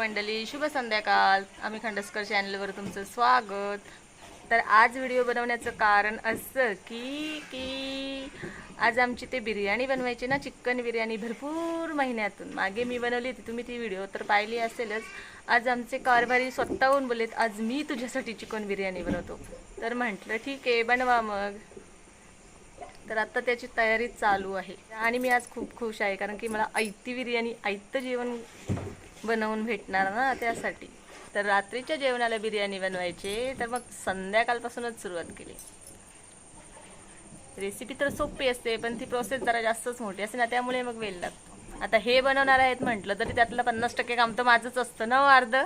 मंडळी शुभ संध्याकाळ. आम्ही खंडस्कर चॅनलवर तुमचं स्वागत. तर आज व्हिडिओ बनवण्याचं कारण असं की की आज आमची ते बिर्याणी बनवायची ना चिकन बिर्याणी भरपूर महिन्यातून. मागे मी बनवली होती तुम्ही ती व्हिडिओ तर पाहिली असेलच. आज आमचे कारभारी स्वतःहून बोलेत आज मी तुझ्यासाठी चिकन बिर्याणी बनवतो. तर म्हटलं ठीक आहे बनवा मग. तर आता त्याची तयारी चालू आहे. आणि मी आज खूप खुश आहे कारण की मला ऐती बिर्याणी ऐतं जेवण बनवून भेटणार ना त्यासाठी. तर रात्रीच्या जेवणाला बिर्याणी बनवायचे तर मग संध्याकाळपासूनच सुरुवात केली. रेसिपी तर सोपी असते पण ती प्रोसेस जरा जास्तच मोठी असते ना त्यामुळे मग वेळ लागतो. आता हे बनवणार आहेत म्हटलं तरी त्यातलं पन्नास टक्के काम तर माझंच असतं ना हो, अर्ध.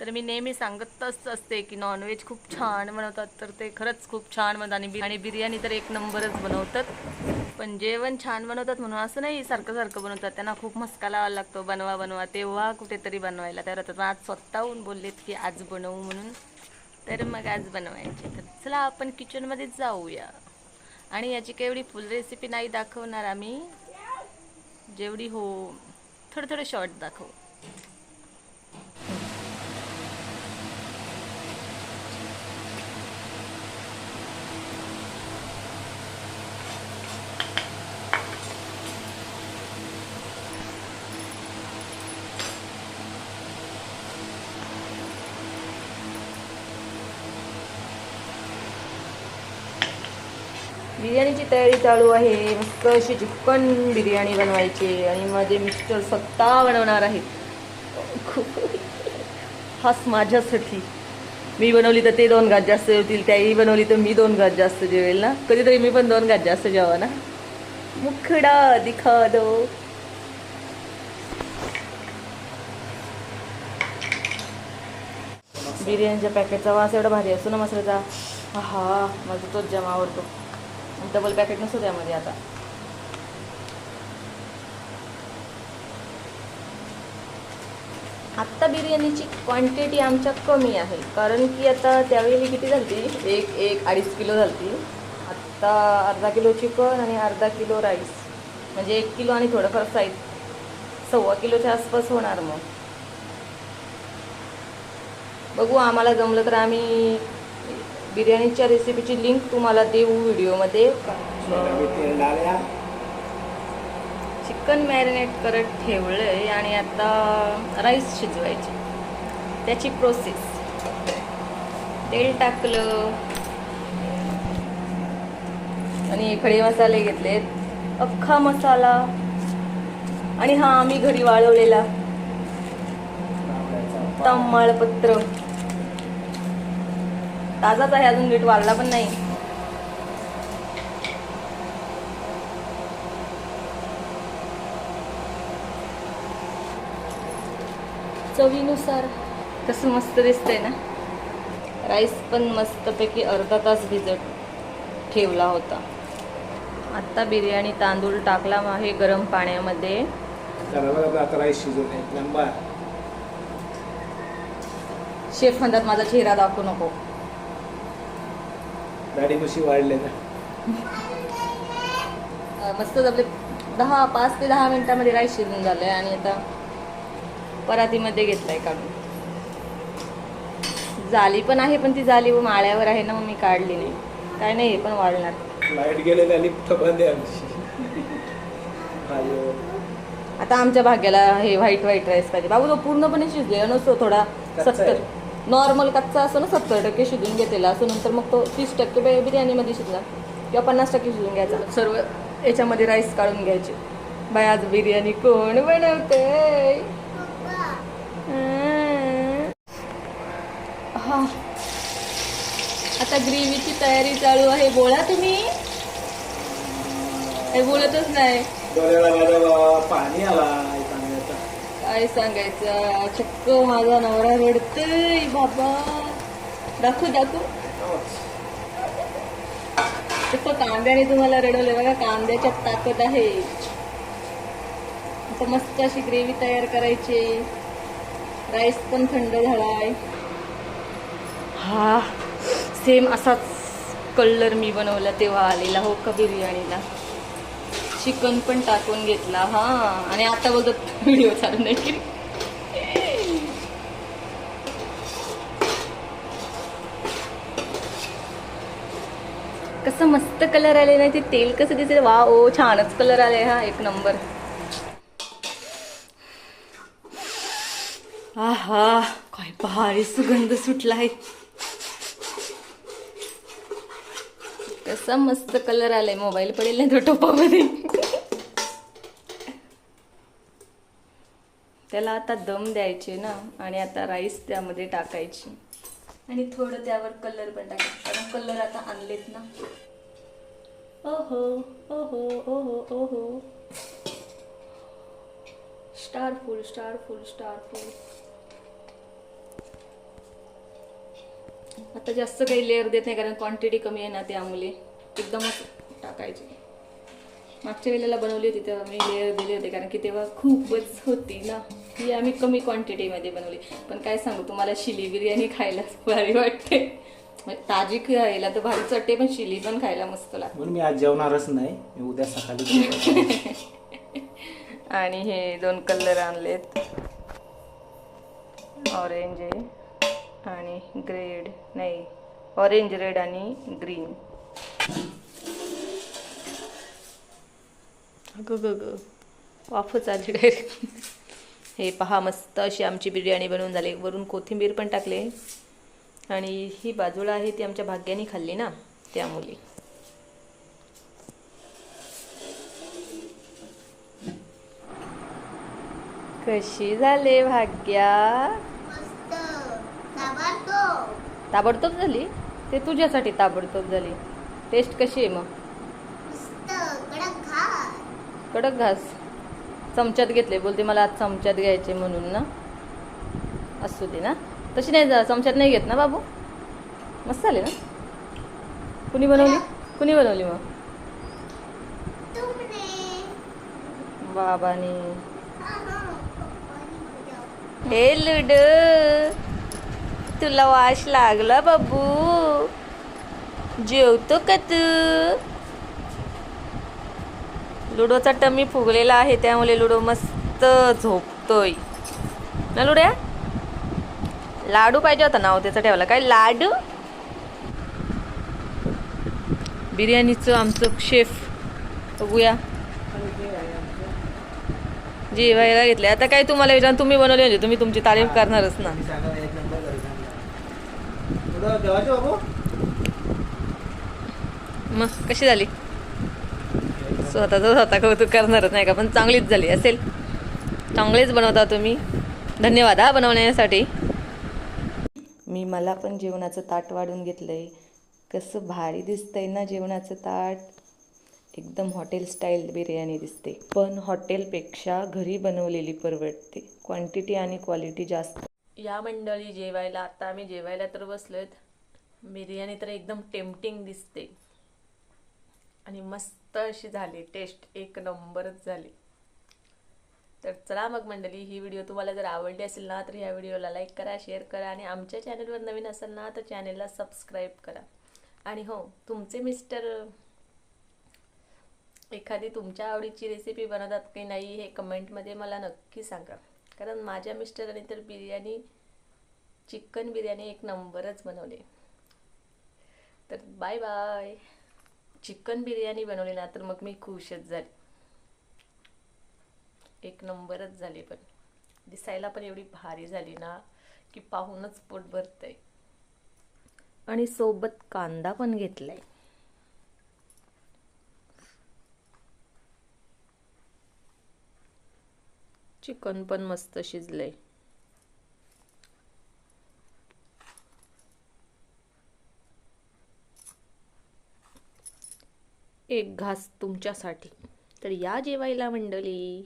तर मी नेहमी सांगतच असते की नॉनव्हेज खूप छान बनवतात तर ते खरंच खूप छान बनवतात. आणि आणि बिर्याणी तर एक नंबरच बनवतात. पण जेवण छान बनवतात म्हणून असं नाही सारखं सारखं बनवतात. त्यांना खूप मस्का लावायला लागतो बनवा बनवा. तेव्हा कुठेतरी बनवायला तर आता आज स्वतःहून बोललेत की आज बनवू म्हणून. तर मग आज बनवायचे. तर चला आपण किचनमध्ये जाऊया. आणि याची काही एवढी फुल रेसिपी नाही दाखवणार आम्ही. जेवढी हो थोडे थोडे शॉर्ट दाखवू. बिर्याणीची तयारी चालू आहे. मस्त अशी चिकन बिर्याणी बनवायची आणि माझे मिस्टर स्वतः बनवणार आहेत. खूप खास माझ्यासाठी. मी बनवली तर ते दोन घात जास्त जेवतील त्याही बनवली तर मी दोन घात जास्त जेवेल ना? कधीतरी मी पण दोन घात जास्त जेवा ना? मुखडा दिखा दो बिर्याणीच्या पॅकेटचा वास एवढा भारी असतो ना मसाल्याचा? हा माझा तोच जमा आवडतो. डबल पॅकेट नसतो त्यामध्ये आता. आत्ता बिर्याणीची क्वांटिटी आमच्या कमी आहे. कारण की आता त्यावेळी किती झालती? एक एक अडीच किलो झालती. आत्ता अर्धा किलो चिकन आणि अर्धा किलो राईस म्हणजे एक किलो आणि थोडंफार साईज सव्वा किलोच्या आसपास होणार मग. बघू आम्हाला जमलं तर आम्ही बिर्याणीच्या रेसिपीची लिंक तुम्हाला देऊ व्हिडिओमध्ये चिकन मॅरिनेट करत ठेवलंय आणि आता राईस शिजवायचे. त्याची प्रोसेस तेल टाकलं. आणि खडे मसाले घेतलेत. अख्खा मसाला. आणि हा आम्ही घरी वाळवलेला. तांबाळपत्र ताजाच आहे अजून नीट वाळला पण नाही. चवीनुसार. कसं मस्त दिसतंय ना? राईस पण मस्तपैकी अर्धा तास भिजत ठेवला होता. आत्ता बिर्याणी तांदूळ टाकला आहे गरम पाण्यामध्ये. शेफ म्हणतात माझा चेहरा दाखवू नको. दाढी कशी वाढले ना. मस्त आपले दहा पाच ते दहा मिनिटामध्ये राईस शिजून झालंय आणि आता परातीमध्ये घेतलाय काढून. जाली पण आहे पण ती जाली माळ्यावर आहे ना मग मी काढली नाही. काय नाही हे पण वाढणार. लाइट गेले आणि बंद आहे आमची. अयो. आता आमच्या भाग्याला हे व्हाईट व्हाईट राईस पाहिजे. बाबू तो पूर्णपणे शिजलेला नसतो थोडा सत्तर. नॉर्मल कच्चा असतो ना सत्तर टक्के शिजून घेतलेला असं नंतर मग तो तीस टक्के बिर्याणीमध्ये शिजला किंवा पन्नास टक्के शिजून घ्यायचा. सर्व याच्यामध्ये राईस काढून घ्यायचे. बाय आज बिर्याणी कोण बनवते? हा. आता ग्रेव्हीची तयारी चालू आहे. बोला तुम्ही. हे बोलतच नाही. पाणी आला. काय सांगायचं? चक्क माझा नवरा रडतय बाबा. दाखवू दाखवू. चक्क कांद्याने तुम्हाला रडवलं बघा कांद्याच्यात ताकद आहे. आता मस्त अशी ग्रेव्ही तयार करायची. राईस पण थंड झालाय. हा सेम असाच कलर मी बनवला तेव्हा आलेला हो का बिर्याणीला? चिकन पण टाकून घेतला हा. आणि आता बघत व्हिडिओ चालू नाही कसं मस्त कलर आले नाही ते तेल कसं दिसेल? वा ओ छानच कलर आले हा एक नंबर आहा काय भारी सुगंध सुटला आहे कसा मस्त कलर आलाय मोबाईल पडेल नाही तो टोपामध्ये. त्याला आता दम द्यायचे ना आणि आता राईस त्यामध्ये टाकायची. आणि थोडं त्यावर कलर पण टाकायचं कारण कलर आता आणलेत ना. ओहो ओहो ओहो ओहो. Star full star full star full आता जास्त काही लेअर देत नाही कारण क्वांटिटी कमी आहे ना त्यामुळे एकदमच टाकायची. मागच्या वेळेला बनवली होती तेव्हा मी लेअर दिले होते कारण की तेव्हा खूपच होती ना. ही आम्ही कमी क्वांटिटीमध्ये बनवली. पण काय सांगू तुम्हाला शिली बिर्याणी खायला भारी वाटते. म्हणजे ताजी खायला तर भारीच वाटते पण शिली पण खायला मस्त लागते. म्हणून मी आज जेवणारच नाही मी उद्या सकाळी जेवणार. आणि हे दोन कलर आणलेत. ऑरेंज आहे आणि ग्रेड नाही ऑरेंज रेड आणि ग्रीन ग ग ग. वाफच आली डायरेक्ट हे पहा मस्त अशी आमची बिर्याणी बनवून झाली. वरून कोथिंबीर पण टाकले. आणि ही बाजूला आहे ती आमच्या भाग्याने खाल्ली ना त्यामुळे कशी झाले भाग्या? ताबडतोब झाली? ते तुझ्यासाठी ताबडतोब झाली. टेस्ट कशी आहे मग? कडक घास चमच्यात घेतले. बोलते मला आज चमच्यात घ्यायचे म्हणून ना. असू दे ना. तशी नाही जा चमच्यात नाही घेत ना बाबू. मस्त झाले ना. कुणी बनवली? कुणी बनवली मग? बाबाने. हे लुड. तुला वाश लागला बाबू. जेवतो का तू? लुडोचा टमी फुगलेला आहे त्यामुळे लुडो मस्त झोपतोय. ना लुड्या? लाडू पाहिजे होता नाव त्याचं ठेवलं काय लाडू? बिर्याणीचं आमचं शेफ. बघूया. जेवायला घेतले आता काय तुम्हाला विचार तुम्ही बनवले म्हणजे तुम्ही तुमची तारीफ करणारच ना. मग कशी झाली? स्वतःच स्वतः कौतुक करणारच नाही का पण चांगलीच झाली असेल. चांगलेच बनवता तुम्ही. धन्यवाद हा बनवण्यासाठी. मी मला पण जेवणाचं ताट वाढून घेतलंय. कसं भारी दिसतंय ना जेवणाचं ताट. एकदम हॉटेल स्टाईल बिर्याणी दिसते. पण हॉटेलपेक्षा घरी बनवलेली परवडते. क्वांटिटी आणि क्वालिटी जास्त. या मंडळी जेवायला आता आम्ही जेवायला तर बसलोय. बिर्याणी तर एकदम टेम्पटिंग दिसते. आणि मस्त अशी झाली टेस्ट एक नंबरच झाली. तर चला मग मंडळी ही व्हिडिओ तुम्हाला जर आवडली असेल ना तर ह्या व्हिडिओला लाईक करा शेअर करा आणि आमच्या चॅनलवर नवीन असाल ना तर चॅनलला सबस्क्राईब करा. आणि हो तुमचे मिस्टर एखादी तुमच्या आवडीची रेसिपी बनवतात की नाही हे कमेंटमध्ये मला नक्की सांगा. कारण माझ्या मिस्टरांनी तर बिर्याणी चिकन बिर्याणी एक नंबरच बनवली. तर बाय बाय. चिकन बिर्याणी बनवली ना तर मग मी खुशच झाली. एक नंबरच झाली पण. दिसायला पण एवढी भारी झाली ना की पाहूनच पोट भरतंय. आणि सोबत कांदा पण घेतलाय. चिकन पण मस्त शिजलंय. एक घास तुमच्यासाठी. तर या जेवायला मंडळी.